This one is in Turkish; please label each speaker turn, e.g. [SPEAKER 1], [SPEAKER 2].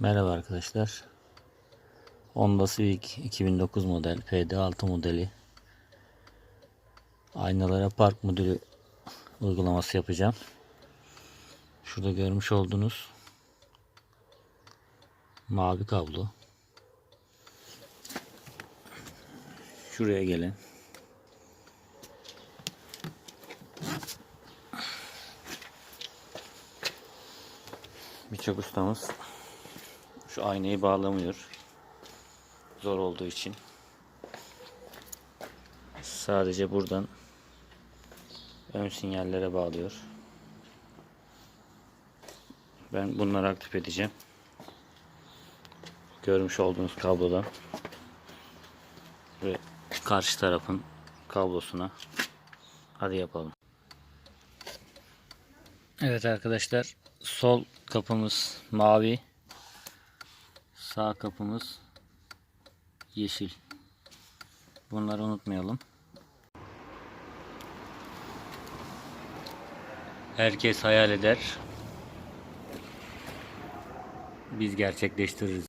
[SPEAKER 1] Merhaba arkadaşlar. Honda Civic 2009 model PD6 modeli aynalara park modülü uygulaması yapacağım. Şurada görmüş olduğunuz mavi kablo. Şuraya gelin. Birçok ustamız şu aynayı bağlamıyor. Zor olduğu için. Sadece buradan ön sinyallere bağlıyor. Ben bunları aktif edeceğim. Görmüş olduğunuz kablodan ve karşı tarafın kablosuna hadi yapalım. Evet arkadaşlar sol kapımız mavi sağ kapımız yeşil. Bunları unutmayalım. Herkes hayal eder. Biz gerçekleştiririz